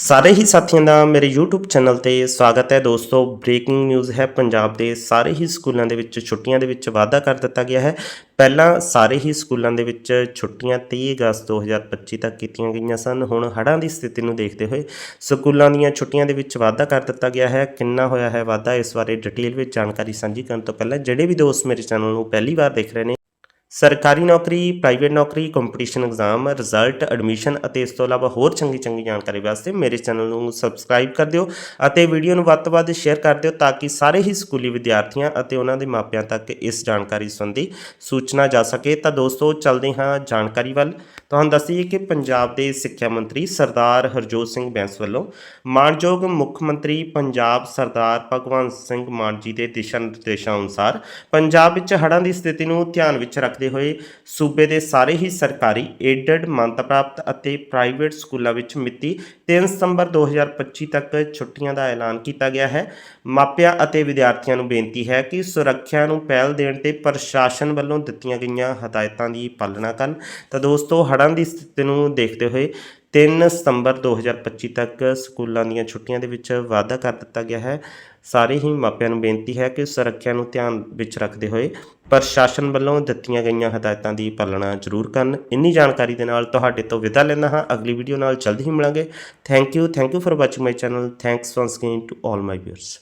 ਸਾਰੇ ਹੀ ਸਾਥੀਆਂ ਦਾ ਮੇਰੇ YouTube ਚੈਨਲ ਤੇ ਸਵਾਗਤ ਹੈ ਦੋਸਤੋ। ਬ੍ਰੇਕਿੰਗ ਨਿਊਜ਼ ਹੈ। ਪੰਜਾਬ ਦੇ ਸਾਰੇ ਹੀ ਸਕੂਲਾਂ ਦੇ ਵਿੱਚ ਛੁੱਟੀਆਂ ਦੇ ਵਿੱਚ ਵਾਅਦਾ ਕਰ ਦਿੱਤਾ ਗਿਆ ਹੈ। ਪਹਿਲਾਂ ਸਾਰੇ ਹੀ ਸਕੂਲਾਂ ਦੇ ਵਿੱਚ ਛੁੱਟੀਆਂ 30 ਅਗਸਤ 2025 ਤੱਕ ਕੀਤੀਆਂ ਗਈਆਂ ਸਨ। ਹੁਣ ਹੜ੍ਹਾਂ ਦੀ ਸਥਿਤੀ ਨੂੰ ਦੇਖਦੇ ਹੋਏ ਸਕੂਲਾਂ ਦੀਆਂ ਛੁੱਟੀਆਂ ਦੇ ਵਿੱਚ ਵਾਅਦਾ ਕਰ ਦਿੱਤਾ ਗਿਆ ਹੈ। ਕਿੰਨਾ ਹੋਇਆ ਹੈ ਵਾਅਦਾ? ਇਸ ਬਾਰੇ ਡਿਟੇਲ ਵਿੱਚ ਜਾਣਕਾਰੀ ਸਾਂਝੀ ਕਰਨ ਤੋਂ ਪਹਿਲਾਂ ਜਿਹੜੇ ਵੀ ਦੋਸਤ ਮੇਰੇ ਚੈਨਲ ਨੂੰ ਪਹਿਲੀ ਵਾਰ ਦੇਖ ਰਹੇ ਨੇ ਸਰਕਾਰੀ ਨੌਕਰੀ, ਪ੍ਰਾਈਵੇਟ ਨੌਕਰੀ ਕੰਪੀਟੀਸ਼ਨ ਐਗਜ਼ਾਮ ਰਿਜ਼ਲਟ ਐਡਮਿਸ਼ਨ ਅਤੇ ਇਸ ਤੋਂ ਇਲਾਵਾ ਹੋਰ ਚੰਗੀ ਚੰਗੀ ਜਾਣਕਾਰੀ ਵਾਸਤੇ ਮੇਰੇ ਚੈਨਲ ਨੂੰ ਸਬਸਕ੍ਰਾਈਬ ਕਰ ਦਿਓ ਅਤੇ ਵੀਡੀਓ ਨੂੰ ਵੱਧ ਤੋਂ ਵੱਧ ਸ਼ੇਅਰ ਕਰ ਦਿਓ ਤਾਂ ਕਿ ਸਾਰੇ ਹੀ ਸਕੂਲੀ ਵਿਦਿਆਰਥੀਆਂ ਅਤੇ ਉਹਨਾਂ ਦੇ ਮਾਪਿਆਂ ਤੱਕ ਇਸ ਜਾਣਕਾਰੀ ਸੰਬੰਧੀ ਸੂਚਨਾ ਜਾ ਸਕੇ। ਤਾਂ ਦੋਸਤੋ, ਚੱਲਦੇ ਹਾਂ ਜਾਣਕਾਰੀ ਵੱਲ। ਤੁਹਾਨੂੰ ਦੱਸੀਏ ਕਿ ਪੰਜਾਬ ਦੇ ਸਿੱਖਿਆ ਮੰਤਰੀ ਸਰਦਾਰ ਹਰਜੋਤ ਸਿੰਘ ਬੈਂਸ ਵੱਲੋਂ ਮਾਨਯੋਗ ਮੁੱਖ ਮੰਤਰੀ ਪੰਜਾਬ ਸਰਦਾਰ ਭਗਵੰਤ ਸਿੰਘ ਮਾਨ ਜੀ ਦੇ ਦਿਸ਼ਾ ਨਿਰਦੇਸ਼ਾਂ ਅਨੁਸਾਰ ਪੰਜਾਬ ਵਿੱਚ ਹੜ੍ਹਾਂ ਦੀ ਸਥਿਤੀ ਨੂੰ ਧਿਆਨ ਵਿੱਚ ਰੱਖ ਰੱਖਦੇ ਹੋਏ ਸੂਬੇ ਦੇ ਸਾਰੇ ਹੀ ਸਰਕਾਰੀ ਏਡਡ ਮਾਨਤਾ ਪ੍ਰਾਪਤ ਅਤੇ ਪ੍ਰਾਈਵੇਟ ਸਕੂਲਾਂ ਵਿੱਚ ਮਿਤੀ 3 ਸਤੰਬਰ 2025 ਤੱਕ ਛੁੱਟੀਆਂ ਦਾ ਐਲਾਨ ਕੀਤਾ ਗਿਆ ਹੈ। ਮਾਪਿਆਂ ਅਤੇ ਵਿਦਿਆਰਥੀਆਂ ਨੂੰ ਬੇਨਤੀ ਹੈ ਕਿ ਸੁਰੱਖਿਆ ਨੂੰ ਪਹਿਲ ਦੇਣ ਤੇ ਪ੍ਰਸ਼ਾਸਨ ਵੱਲੋਂ ਦਿੱਤੀਆਂ ਗਈਆਂ ਹਦਾਇਤਾਂ ਦੀ ਪਾਲਣਾ ਕਰਨ। ਤਾਂ ਦੋਸਤੋ, ਹੜ੍ਹਾਂ ਦੀ ਸਥਿਤੀ ਨੂੰ ਦੇਖਦੇ ਹੋਏ 3 ਸਤੰਬਰ 2025 ਤੱਕ ਸਕੂਲਾਂ ਦੀਆਂ ਛੁੱਟੀਆਂ ਦੇ ਵਿੱਚ ਵਾਅਦਾ ਕਰ ਦਿੱਤਾ ਗਿਆ ਹੈ। ਸਾਰੇ ਹੀ ਮਾਪਿਆਂ ਨੂੰ ਬੇਨਤੀ ਹੈ ਕਿ ਸੁਰੱਖਿਆ ਨੂੰ ਧਿਆਨ ਵਿੱਚ ਰੱਖਦੇ ਹੋਏ ਪ੍ਰਸ਼ਾਸਨ ਵੱਲੋਂ ਦਿੱਤੀਆਂ ਗਈਆਂ ਹਦਾਇਤਾਂ ਦੀ ਪਾਲਣਾ ਜ਼ਰੂਰ ਕਰਨ। ਇੰਨੀ ਜਾਣਕਾਰੀ ਦੇ ਨਾਲ ਤੁਹਾਡੇ ਤੋਂ ਵਿਦਾ ਲੈਂਦਾ ਹਾਂ। ਅਗਲੀ ਵੀਡੀਓ ਨਾਲ ਜਲਦੀ ਹੀ ਮਿਲਾਂਗੇ। Thank you thank you for watching my channel thanks once again to all my viewers